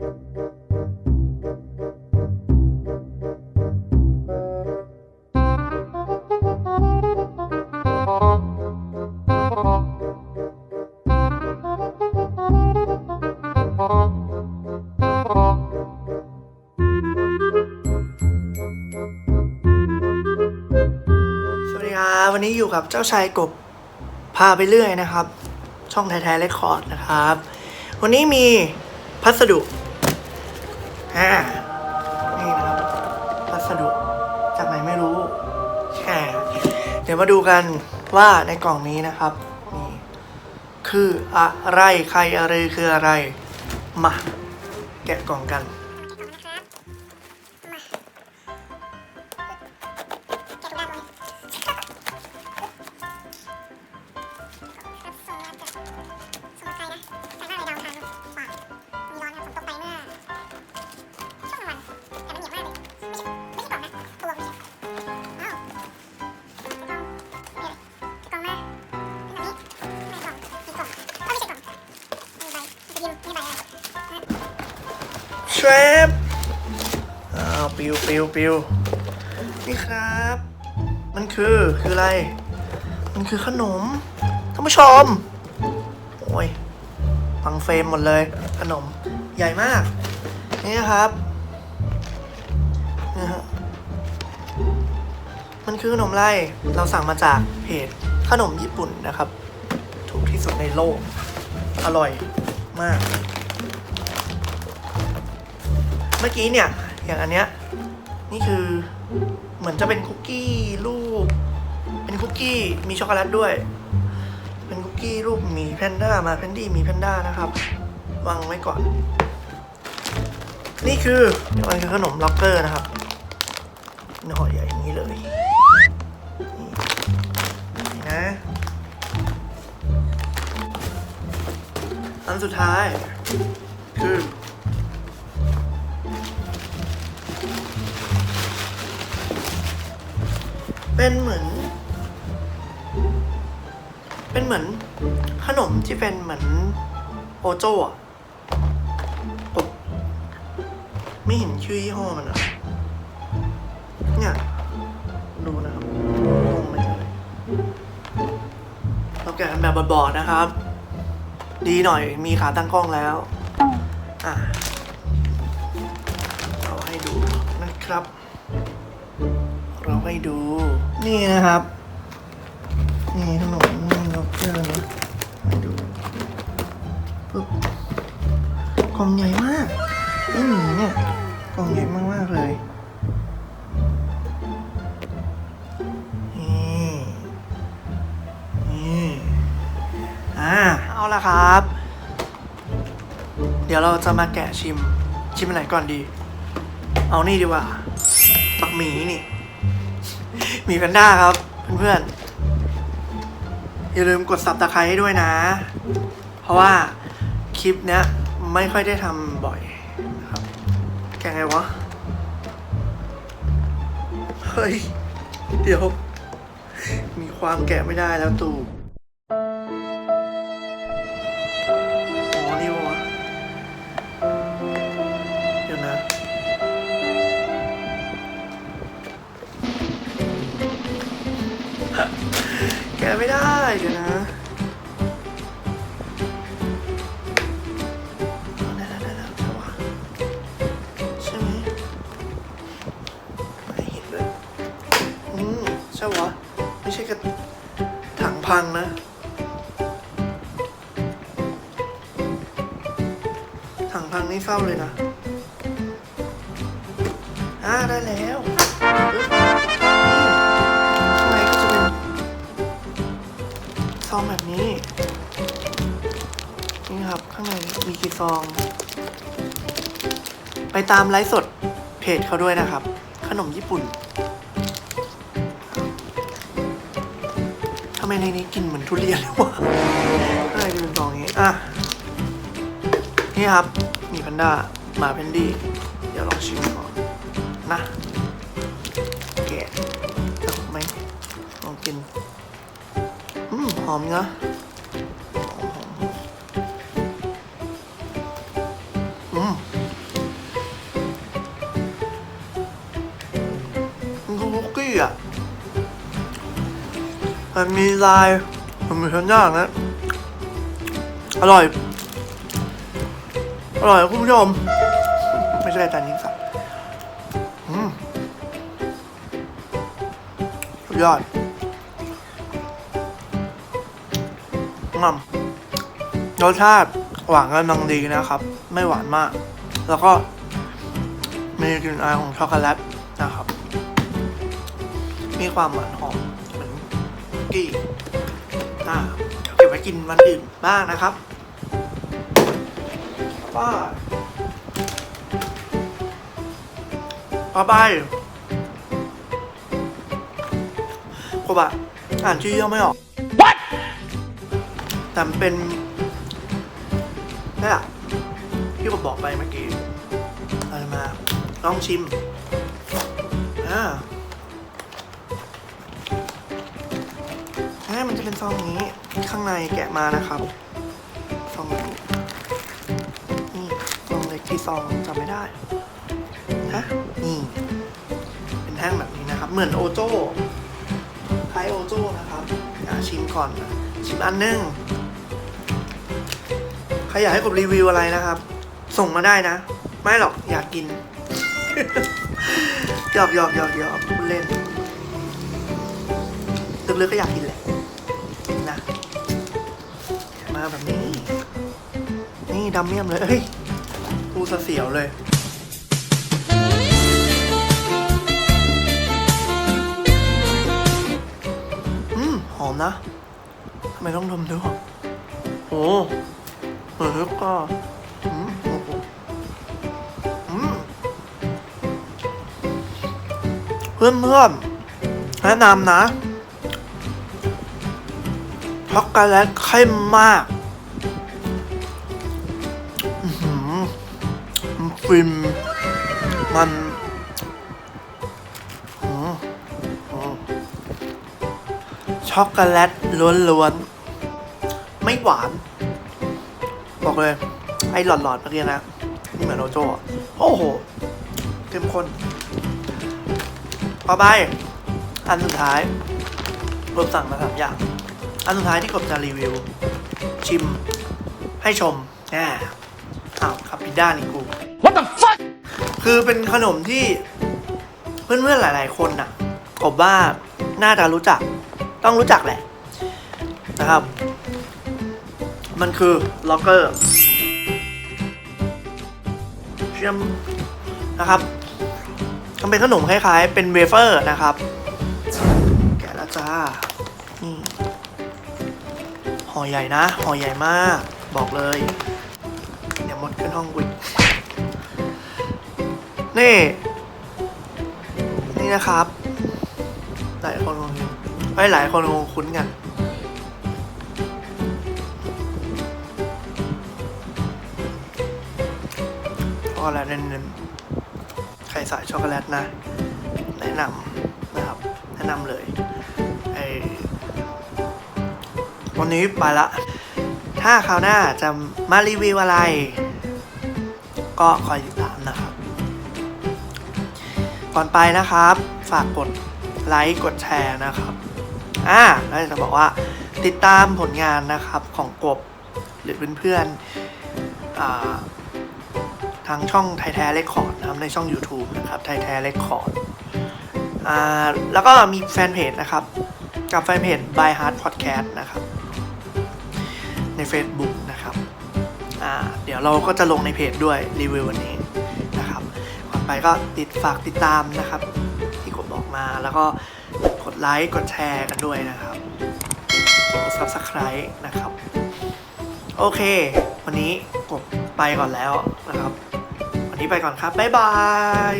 สวัสดีครับวันนี้อยู่กับเจ้าชายกบพาไปเรื่อยนะครับ ช่องไทยไทยเรคคอร์ดนะครับ วันนี้มีพัสดุ อ่านี่นะครับพัสดุจากไหนไม่รู้อ่าเดี๋ยวมาดูกันว่าในกล่องนี้นะครับนี่คืออะไรใครอะไรคืออะไร มา แกะกล่องกัน เชฟอ้าวปิวปิวปิวนี่ครับ มันคือคืออะไร มันคือขนมท่านผู้ชม โอ้ยฟังเฟรมหมดเลย ขนมใหญ่มาก นี่ครับนะฮะมันคือขนมไรเราสั่งมาจากเพจขนมญี่ปุ่นนะครับ ถูกที่สุดในโลก อร่อย มาก เมื่อกี้เนี่ย อย่างอันเนี้ย นี่คือเหมือนจะเป็นคุกกี้รูป เป็นคุกกี้มีช็อกโกแลตด้วย เป็นคุกกี้รูปหมีแพนด้ามาแพนดี้หมีแพนด้านะครับวางไว้ก่อน นี่คือมันคือขนมล็อกเกอร์นะครับหน่อใหญ่อย่างนี้เลย อันสุดท้าย คือ เป็นเหมือน เป็นเหมือนขนมที่เป็นเหมือนโอโจ้อะไม่เห็นชื่อยี่ห้อมันอะเนี่ยดูนะครับงงไหมเอ่เราแกะแบบบอดๆนะครับ ดีหน่อยมีขาตั้งกล้องแล้ว อะเราให้ดูนะครับ เราให้ดู นี่นะครับ นี่ขนมนี่ล็อกเกอร์นะให้ดูปึ๊บกล่องใหญ่มากไม่หนีเนี่ยกล่องใหญ่มาก เอาละครับ เดี๋ยวเราจะมาแกะชิม ชิมอันไหนก่อนดี เอานี่ดีกว่าปักหมีนี่หมีแพนด้าครับ เพื่อนๆ อย่าลืมกดสับตะไคร้ให้ด้วยนะ เพราะว่าคลิปเนี้ยไม่ค่อยได้ทำบ่อยนะครับ แกไงวะ เฮ้ย เดี๋ยว มีความแกะไม่ได้แล้วตู่ แกะไม่ได้เดี๋ยวนะได้ได้ได้ได้เอาวะใช่ไหมไม่เห็นเลยอืมใช่วะไม่ใช่กระถังพังนะถังพังนี่เฝ้าเลยนะอ่าได้แล้ว องแบบนี้ นี่ครับ ข้างในมีกี่ซอง ไปตามไลฟ์สดเพจเขาด้วยนะครับ ขนมญี่ปุ่นทำไมในนี้กลินเหมือนทุเรียนเลยวะอะไรจะเป็นซองอย่างนี้อะนี่ครับ มีแพนด้าหมาแพนดี้ เดี๋ยวลองชิมก่อนนะแกะจะหอมไหมลองกิน อมเนาะอืมมันคือคุกกี้อะมันมีลายมันมีชั้นยากนะ อร่อย อร่อยคุณผู้ชม ไม่ใช่จานนี้สักอืมยอด งำรสชาติหวานกำลังดีนะครับ ไม่หวานมาก แล้วก็มีกลิ่นอายของช็อกโกแลตนะครับ มีความหวานหอมเหมือนกี้อ่าเก็บไว้กินวันอื่นบ้างนะครับป้าป้าไปโคบะอ่านชื่อย่อไม่ออก แต่มันเป็นนี่แหละที่ผมบอกไปเมื่อกี้อะไรมาลองชิมอ่าอ่มันจะเป็นซองนี้ข้างในแกะมานะครับซองนี้นี่ซองเล็กที่ซองจำไม่ได้ฮะนี่ เป็นแท่งแบบนี้นะครับ เหมือนโอโจ้คล้ายโอโจ้นะครับชิมก่อนนะชิมอันหนึง ใครอยากให้ผมรีวิวอะไรนะครับ ส่งมาได้นะ ไม่หรอกอยากกินหยอกหยอกหยอกหยอกเล่นลึกๆก็อยากกินแหละนะมาแบบนี้ นี่ดำเมี่ยมเลยเฮ้ยพูสะเสียวเลยอืมหอมนะทำไมต้องดมด้วยโอ้ เออก็อืมอืมเพื่อนเพื่อนแนะนำนะช็อกโกแลตเข้มมากมันฟินมันช็อกโกแลตล้วนๆ ไม่หวาน บอกเลย ไอ้หลอดๆเมื่อกี้นะ นี่เหมือนโอโจ้อะโอ้โหเข้มข้นต่อไป อันสุดท้ายกบสั่งมาสามอย่าง อันสุดท้ายที่กบจะรีวิว ชิม ให้ชมแน่อ้าวครับพิด้านี่กู What the fuck คือเป็นขนมที่เพื่อนๆหลาย ๆ คนน่ะกบว่าน่าจะรู้จัก ต้องรู้จักแหละนะครับ มันคือล็อกเกอร์เชื่อมนะครับมันเป็นขนมคล้ายๆ เป็นเวเฟอร์นะครับ แกะแล้วจ้านี่ห่อใหญ่นะห่อใหญ่มาก บอกเลยเดี๋ยวมดขึ้นห้องวิกนี่ นี่นะครับ หลายคนคงไอ้ยหลายคนคงคุ้นกัน โกแลตเน้นๆใครสายช็อกโกแลตนะ แนะนำนะครับ แนะนำเลยไอวันนี้ไปละ ถ้าคราวหน้าจะมารีวิวอะไร ก็คอยติดตามนะครับ ก่อนไปนะครับ ฝากกดไลค์กดแชร์นะครับอ่าแล้วจะบอกว่าติดตามผลงานนะครับของกบหรือเพื่อนๆอ่า ทางช่องไทยแท้เรคคอร์ดนะครับในช่อง YouTube นะครับไทยแท้เรคคอร์ดอ่าแล้วก็มีแฟนเพจนะครับ กับแฟนเพจ By Heart Podcast นะครับ ใน Facebook นะครับเดี๋ยวเราก็จะลงในเพจด้วยรีวิววันนี้นะครับก่อนไปก็ติดฝากติดตามนะครับ ที่กดบอกมาแล้วก็กดไลค์กดแชร์กันด้วยนะครับกด Subscribe นะครับ โอเค วันนี้กบไปก่อนแล้วนะครับ นี้ไปก่อนครับ บ๊ายบาย